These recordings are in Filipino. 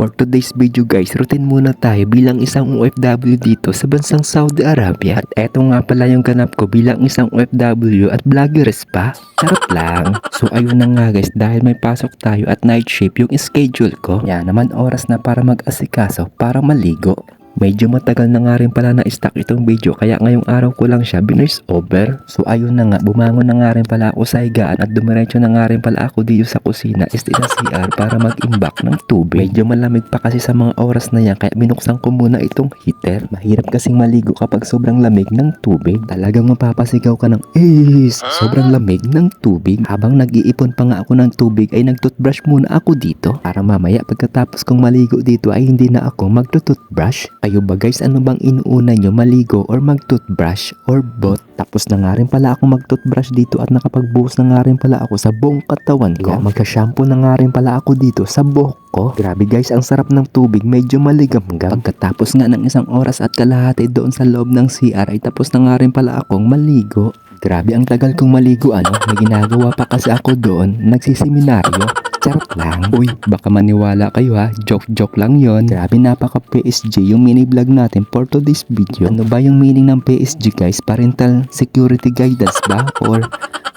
For today's video guys, routine muna tayo bilang isang OFW dito sa bansang Saudi Arabia. At eto nga pala yung ganap ko bilang isang OFW at vloggeres pa. Charot lang. So ayun na nga guys, dahil may pasok tayo at night shift yung schedule ko. Yan naman oras na para mag-asikaso, para maligo. Medyo matagal na nga rin pala na-stack itong video kaya ngayong araw ko lang siya binoise over. So ayun na nga, bumangon na nga rin pala ako sa higaan at dumiretso na nga rin pala ako dito sa kusina is sa CR para mag-imbak ng tubig. Medyo malamig pa kasi sa mga oras na yan kaya binuksan ko muna itong heater. Mahirap kasing maligo kapag sobrang lamig ng tubig. Talagang mapapasigaw ka ng is sobrang lamig ng tubig. Habang nag-iipon pa nga ako ng tubig ay nagtoothbrush muna ako dito para mamaya pagkatapos kong maligo dito ay hindi na ako magtutoothbrush. Kayo ba guys, ano bang inuuna nyo maligo or mag-toothbrush or both? Tapos na nga rin pala ako mag-toothbrush dito at nakapagbuhos na nga rin pala ako sa buong katawan ko. Magka-shampoo na nga rin pala ako dito sa buhok ko. Grabe guys, ang sarap ng tubig, medyo maligamgam. Pagkatapos nga ng isang oras at kalahati doon sa loob ng CR ay tapos na nga rin pala akong maligo. Grabe ang tagal kong maligo ano, may ginagawa pa kasi ako doon, nagsiseminaryo. Charot lang. Uy, baka maniwala kayo ha. Joke-joke lang yon. Grabe napaka PSG yung mini vlog natin for today's video. Ano ba yung meaning ng PSG guys? Parental Security Guidance ba? Or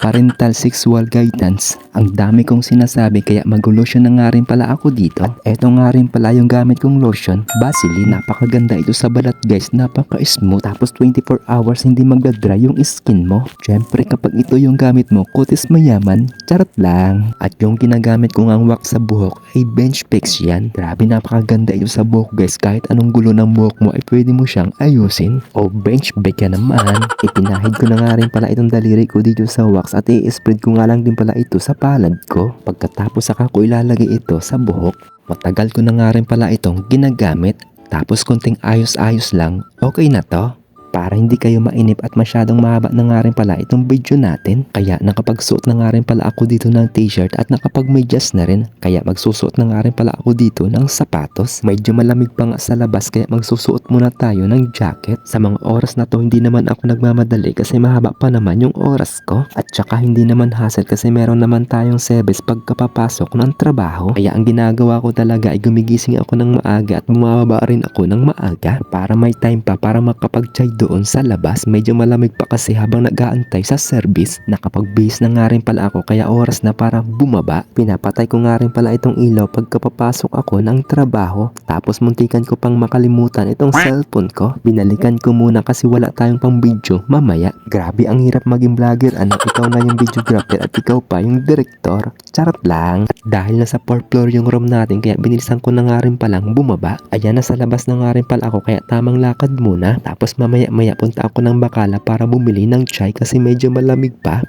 Parental Sexual Guidance? Ang dami kong sinasabi kaya mag-lotion na nga rin pala ako dito. At eto nga rin pala yung gamit kong lotion. Vaseline. Napakaganda ito sa balat guys. Napaka-smooth. Tapos 24 hours hindi magdadry yung skin mo. Siyempre kapag ito yung gamit mo, kutis mayaman. Charot lang. At yung ginagamit ko ang wax sa buhok ay bench fix yan. Grabe napakaganda ito sa buhok guys. Kahit anong gulo ng buhok mo ay pwede mo siyang ayusin. O bench fix ka naman. Ipinahid ko na nga rin pala itong daliri ko dito sa wax at i-spread ko nga lang din pala ito sa palad ko. Pagkatapos saka ko ilalagay ito sa buhok. Matagal ko na nga rin pala itong ginagamit. Tapos konting ayos-ayos lang, okay na to. Para hindi kayo mainip at masyadong mahaba na nga rin pala itong video natin. Kaya nakapagsuot na nga rin pala ako dito ng t-shirt at nakapagmedyas na rin. Kaya magsusuot na nga rin pala ako dito ng sapatos. Medyo malamig pa nga sa labas kaya magsusuot muna tayo ng jacket. Sa mga oras na to hindi naman ako nagmamadali kasi mahaba pa naman yung oras ko. At saka hindi naman hassle kasi meron naman tayong sebes pagkapapasok ng trabaho. Kaya ang ginagawa ko talaga ay gumigising ako ng maaga at bumababa rin ako ng maaga para may time pa para makapag-chai doon sa labas. Medyo malamig pa kasi habang nag-aantay sa service. Nakapag-base na nga rin pala ako kaya oras na para bumaba. Pinapatay ko nga rin pala itong ilaw pagkapapasok ako ng trabaho. Tapos muntikan ko pang makalimutan itong cellphone ko. Binalikan ko muna kasi wala tayong pang video mamaya. Grabe ang hirap maging vlogger ano. Ikaw na yung videographer at ikaw pa yung director. Charot lang. At dahil nasa 4th floor yung room natin kaya binilisan ko na nga rin palang bumaba. Ayan nasa labas na nga rin pala ako kaya tamang lakad muna. Tapos mamaya maya punta ako ng bakala para bumili ng chai kasi medyo malamig pa.